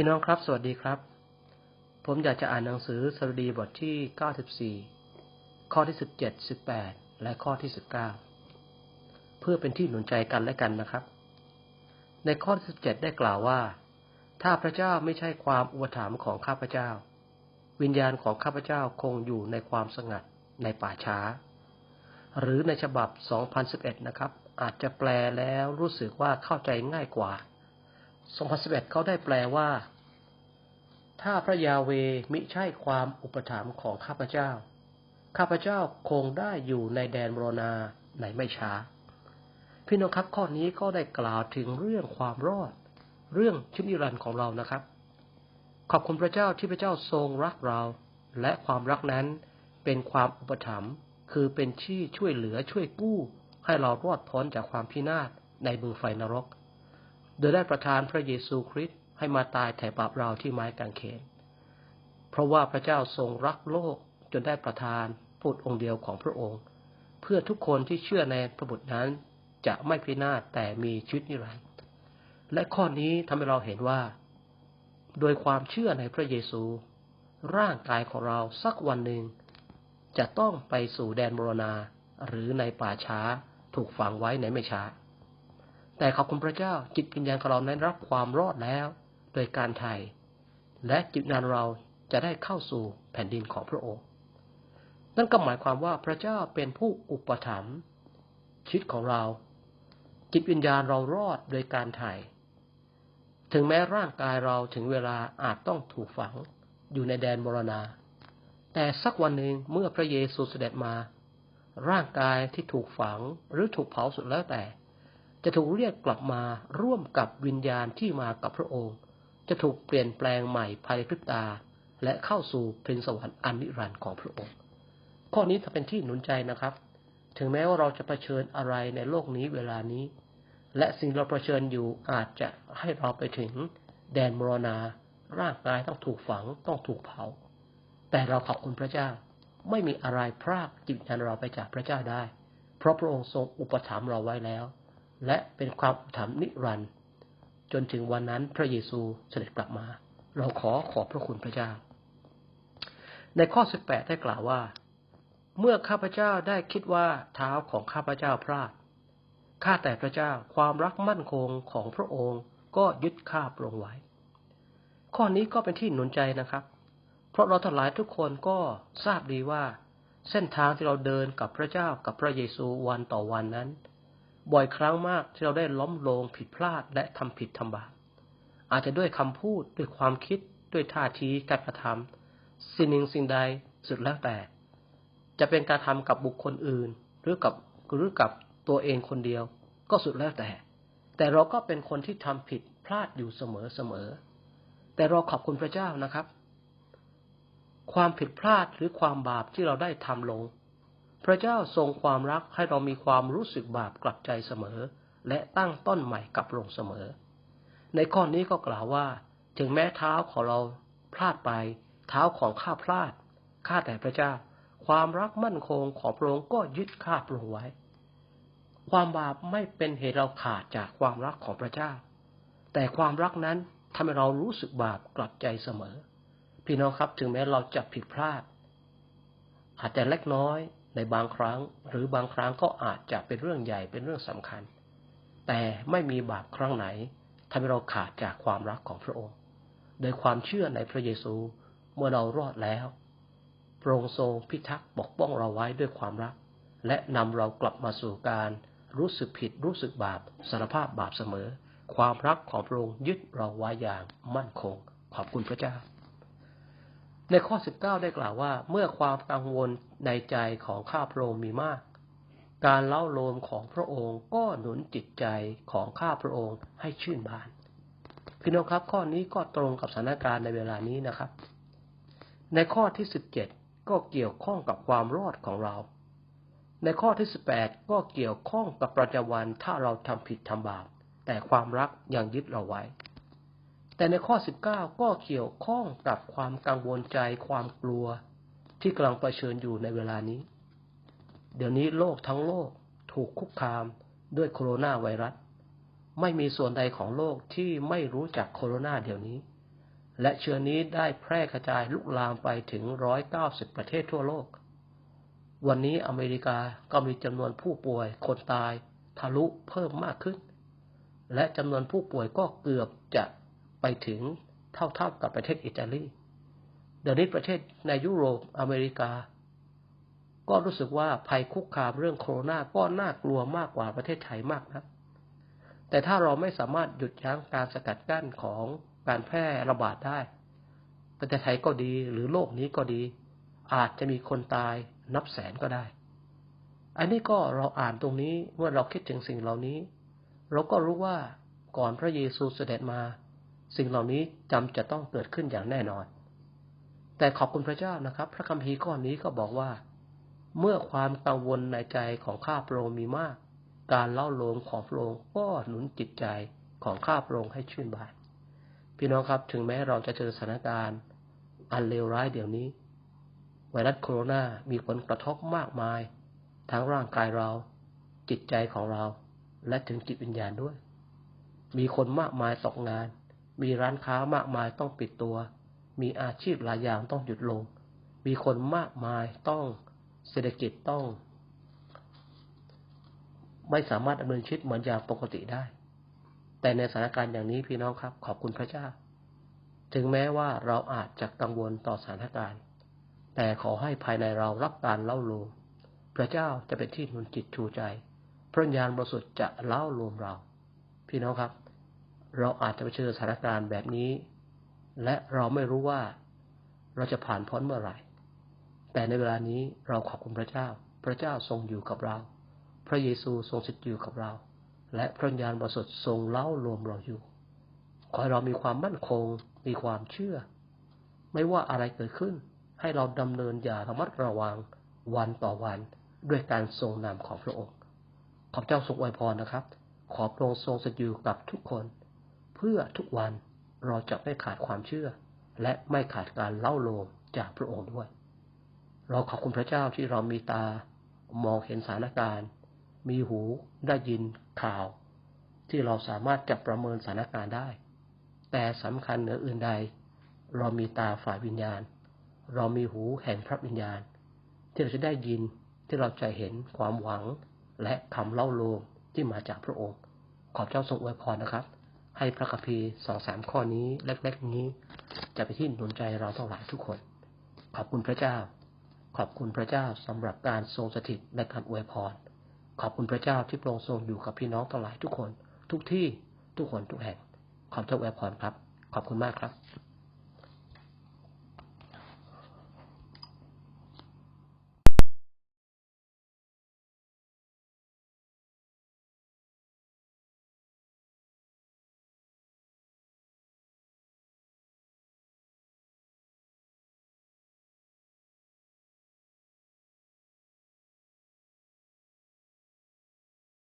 พี่น้องครับ สวัสดีครับ ผมอยากจะอ่านหนังสือสรุดีบทที่ 94 ข้อที่ 17 18 และข้อที่ 19 เพื่อเป็นที่หนุนใจกันและกันนะครับ ในข้อที่ 17 ได้กล่าวว่า ถ้าพระเจ้าไม่ใช่ความอุปถัมภ์ของข้าพเจ้า วิญญาณของข้าพเจ้าคงอยู่ในความสงัดในป่าช้า หรือในฉบับ 2011 นะครับ อาจจะแปลแล้วรู้สึกว่าเข้าใจง่ายกว่า 2011 เขาได้แปลว่า ถ้าพระยาเวมิใช่ความอุปถัมภ์ของข้าพเจ้า ข้าพเจ้าคงได้อยู่ในแดนโรนาในไม่ช้า พี่น้องครับข้อนี้ก็ได้กล่าวถึงเรื่องความรอด เรื่องชุนิรันของเรานะครับ ขอบคุณพระเจ้าที่พระเจ้าทรงรักเรา และความรักนั้นเป็นความอุปถัมภ์คือเป็นที่ช่วยเหลือช่วยกู้ ให้เรารอดพ้นจากความพินาศในบึงไฟนรก โดยได้ประทานพระเยซูคริสต์ให้มาตายแทนบาปเราที่ไม้กางเขน เพราะว่าพระเจ้าทรงรักโลกจนได้ประทานพูดองค์เดียวของพระองค์ เพื่อทุกคนที่เชื่อในพระบุตรนั้นจะไม่พินาศแต่มีชีวิตนิรันดร์และข้อนี้ทำให้เราเห็นว่า โดยความเชื่อในพระเยซู ร่างกายของเราสักวันหนึ่ง จะต้องไปสู่แดนมรณาหรือในป่าช้าถูกฝังไว้ในไม่ช้า แต่ขอบคุณพระเจ้าจิตวิญญาณของเรานั้รับความรอดแล้ว โดยการไถ่และจิตวิญญาณเราจะได้เข้าสู่แผ่นดินของพระองค์ นั่นก็หมายความว่าพระเจ้าเป็นผู้อุปถัมภ์ชีวิตของเรา จิตวิญญาณเรารอดโดยการไถ่ถึงแม้ร่างกายเราถึงเวลาอาจต้องถูกฝังอยู่ในแดนมรณา แต่สักวันหนึ่งเมื่อพระเยซูเสด็จมา ร่างกายที่ถูกฝังหรือถูกเผาสุดแล้วแต่ จะถูกเรียกกลับมาร่วมกับวิญญาณที่มากับพระองค์ จะถูกเปลี่ยนแปลงใหม่ภายในพริบตา และเข้าสู่เพรินสวรรค์อันนิรันดร์ของพระองค์ ข้อนี้จะเป็นที่หนุนใจนะครับ ถึงแม้ว่าเราจะะเผชิญอะไรในโลกนี้เวลานี้ และสิ่งเราเผชิญอยู่อาจจะให้เราไปถึง แดนมรณา ร่างกายต้องถูกฝังต้องถูกเผา แต่เราขอบคุณพระเจ้า ไม่มีอะไรพรากจิตวิญญาณเราไปจากพระเจ้าได้ เพราะพระองค์ทรงอุปถัมภ์เราไว้แล้ว และเป็นความถามนิรันดร์จนถึงวันนั้นพระเยซูเสด็จกลับมา เราขอขอบพระคุณพระเจ้า ในข้อ 18 ได้กล่าวว่า เมื่อข้าพเจ้าได้คิดว่าเท้าของข้าพเจ้าพลาด ข้าแต่พระเจ้าความรักมั่นคงของพระองค์ก็ยึดข้าปรงไว้ ข้อนี้ก็เป็นที่หนุนใจนะครับ เพราะเราทั้งหลายทุกคนก็ทราบดีว่า เส้นทางที่เราเดินกับพระเจ้ากับพระเยซูวันต่อวันนั้น บ่อยครั้งมากที่เราได้ล้มลงผิดพลาดและทำผิดทำบาปอาจจะด้วยคำพูดด้วยความคิดด้วยท่าทีการกระทำสิ่งหนึ่งสิ่งใดสุดแล้วแต่ จะเป็นการทำกับบุคคลอื่น หรือกับหรือกับตัวเองคนเดียว ก็สุดแล้วแต่ แต่เราก็เป็นคนที่ทำผิดพลาดอยู่เสมอเสมอ แต่เราขอบคุณพระเจ้านะครับ ความผิดพลาดหรือความบาปที่เราได้ทำลง พระเจ้าทรงความรักให้เรามีความรู้สึกบาปกลับใจเสมอ และตั้งต้นใหม่กับลงเสมอ ในข้อนี้ก็กล่าวว่า ถึงแม้เท้าของเราพลาดไป เท้าของข้าพลาดข้าแต่พระเจ้า ความรักมั่นคงของพระองค์ก็ยึดข้าพระองค์ไว้ ความบาปไม่เป็นเหตุเราขาดจากความรักของพระเจ้า แต่ความรักนั้นทำให้เรารู้สึกบาปกลับใจเสมอ พี่น้องครับถึงแม้เราจะผิดพลาด อาจจะเล็กน้อย ในบางครั้งหรือบางครั้งก็อาจจะเป็นเรื่องใหญ่เป็นเรื่องสำคัญ แต่ไม่มีบาปครั้งไหนทำให้เราขาดจากความรักของพระองค์ โดยความเชื่อในพระเยซูเมื่อเรารอดแล้วพระองค์ทรงพิทักษ์ปกป้องเราไว้ด้วยความรัก และนำเรากลับมาสู่การรู้สึกผิดรู้สึกบาปสารภาพบาปเสมอ ความรักของพระองค์ยึดเราไว้อย่างมั่นคง ขอบคุณพระเจ้า ในข้อ 19 ได้กล่าวว่า เมื่อความกังวลในใจของข้าพระองค์มีมาก การเล่าโลมของพระองค์ก็หนุนจิตใจของข้าพระองค์ให้ชื่นบานพี่น้องครับข้อนี้ก็ตรงกับสถานการณ์ในเวลานี้นะครับ ในข้อที่ 17 ก็เกี่ยวข้องกับความรอดของเรา ในข้อที่ 18 ก็เกี่ยวข้องกับประจวันถ้าเราทำผิดทำบาปแต่ความรักยังยึดเราไว้ แต่ในข้อ 19 ก็เกี่ยวข้องกับความกังวลใจความกลัวที่กำลังเผชิญอยู่ในเวลานี้ เดี๋ยวนี้โลกทั้งโลกถูกคุกคามด้วยโคโรนาไวรัส ไม่มีส่วนใดของโลกที่ไม่รู้จักโคโรนาเดี๋ยวนี้ และเชื้อนี้ได้แพร่กระจายลุกลามไปถึง 190 ประเทศทั่วโลก วันนี้อเมริกาก็มีจำนวนผู้ป่วยคนตายทะลุเพิ่มมากขึ้น และจำนวนผู้ป่วยก็เกือบจะ ไปถึงเท่าๆกับประเทศอิตาลีเดี๋ยวนี้ประเทศในยุโรปอเมริกา ก็รู้สึกว่าภัยคุกคามเรื่องโควิดก็น่ากลัวมากกว่าประเทศไทยมากนะแต่ถ้าเราไม่สามารถหยุดยั้งการสกัดกั้นของการแพร่ระบาดได้ ประเทศไทยก็ดีหรือโลกนี้ก็ดี อาจจะมีคนตายนับแสนก็ได้ อันนี้ก็เราอ่านตรงนี้เมื่อเราคิดถึงสิ่งเหล่านี้ เราก็รู้ว่าก่อนพระเยซูเสด็จมา สิ่งเหล่านี้จำจะต้องเกิดขึ้นอย่างแน่นอน แต่ขอบคุณพระเจ้านะครับ พระคัมภีร์ข้อนี้ก็บอกว่า เมื่อความกังวลในใจของข้าพระองค์มีมาก การเล่าโลมของพระองค์ก็หนุนจิตใจของข้าพระองค์ให้ชื่นบาน พี่น้องครับ ถึงแม้เราจะเจอสถานการณ์ อันเลวร้ายเดี๋ยวนี้ ไวรัสโคโรนามีผลกระทบมากมาย ทั้งร่างกายเรา จิตใจของเรา และถึงจิตวิญญาณด้วย มีคนมากมายตกงาน มีร้านค้ามากมายต้องปิดตัว มีอาชีพหลายอย่างต้องหยุดลง มีคนมากมายต้องเศรษฐกิจต้อง ไม่สามารถดำเนินชีวิตเหมือนอย่างปกติได้ แต่ในสถานการณ์อย่างนี้พี่น้องครับ ขอบคุณพระเจ้า ถึงแม้ว่าเราอาจจะกังวลต่อสถานการณ์ แต่ขอให้ภายในเรารับการเล่าโลมพระเจ้าจะเป็นที่หนุนจิตชูใจ พระญาณบริสุทธิ์จะเล่าโลมเรา พี่น้องครับ เราอาจจะไปเจอสถานการณ์แบบนี้ และเราไม่รู้ว่าเราจะผ่านพ้นเมื่อไหร่ แต่ในเวลานี้เราขอบคุณพระเจ้า พระเจ้าทรงอยู่กับเรา พระเยซูทรงสิทธิ์อยู่กับเรา และพระญาณบริสุทธิ์ทรงเล่ารวมเราอยู่ ขอให้เรามีความมั่นคง มีความเชื่อ ไม่ว่าอะไรเกิดขึ้น ให้เราดำเนินอย่าระมัดระวังวันต่อวันด้วยการทรงนำของพระองค์ ขอบเจ้าทรงอวยพรนะครับ ขอพระองค์ทรงสถิตอยู่กับทุกคน เพื่อทุกวันเราจะไม่ขาดความเชื่อ และไม่ขาดการเล่าโลมจากพระองค์ด้วย เราขอบคุณพระเจ้าที่เรามีตามองเห็นสถานการณ์ มีหูได้ยินข่าว ที่เราสามารถจะประเมินสถานการณ์ได้ แต่สำคัญเหนืออื่นใด เรามีตาฝ่ายวิญญาณ เรามีหูแห่งพระวิญญาณ ที่เราจะได้ยินที่เราจะเห็นความหวังและคำเล่าโลมที่มาจากพระองค์ ขอบเจ้าทรงอวยพรนะครับ ให้พระคัมภีร์สองสามข้อนี้เล็กๆนี้ จะไปที่หนุนใจเราทั้งหลายทุกคน ขอบคุณพระเจ้า ขอบคุณพระเจ้าสำหรับการทรงสถิตและการอวยพร ขอบคุณพระเจ้าที่โปรงทรงอยู่กับพี่น้องทั้งหลายทุกคน ทุกที่ทุกคนทุกแห่งขอบเจ้าแวพรครับ ขอบคุณมากครับ